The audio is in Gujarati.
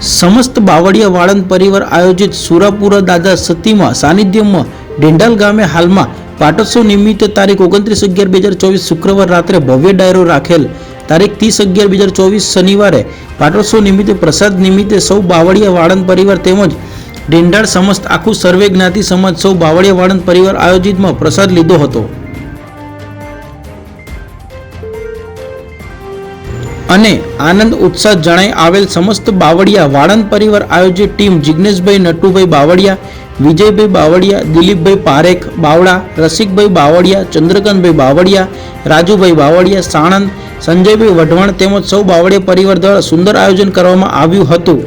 સમસ્ત બાવળિયા વાળંદ પરિવાર આયોજિત સુરાપુરા દાદા સતીમાં સાનિધ્યમાં ડેન્ડાલ ગામે હાલમાં પાટોત્સવ નિમિત્તે તારીખ ઓગણત્રીસ અગિયાર બે હજાર ચોવીસ શુક્રવાર રાત્રે ભવ્ય ડાયરો રાખેલ. તારીખ ત્રીસ અગિયાર બે હજાર ચોવીસ શનિવારે પાટોત્સવ નિમિત્તે પ્રસાદ નિમિત્તે સૌ બાવળિયા વાળંદ પરિવાર તેમજ ડેન્ડાળ સમસ્ત આખું સર્વે જ્ઞાતિ સમાજ સૌ બાવળિયા વાળંદ પરિવાર આયોજિતમાં પ્રસાદ લીધો હતો. અને આનંદ ઉત્સાહ જણાઈ આવેલ સમસ્ત બાવળિયા વાળંદ પરિવાર આયોજિત ટીમ જિજ્ઞેશભાઈ નટુભાઈ બાવળિયા, વિજયભાઈ બાવળિયા, દિલીપભાઈ પારેખ બાવળા, રસિકભાઈ બાવળિયા, ચંદ્રકાંતભાઈ બાવળિયા, રાજુભાઈ બાવળિયા, સાણંદ, સંજયભાઈ વઢવાણ તેમજ સૌ બાવળિયા પરિવાર દ્વારા સુંદર આયોજન કરવામાં આવ્યું હતું.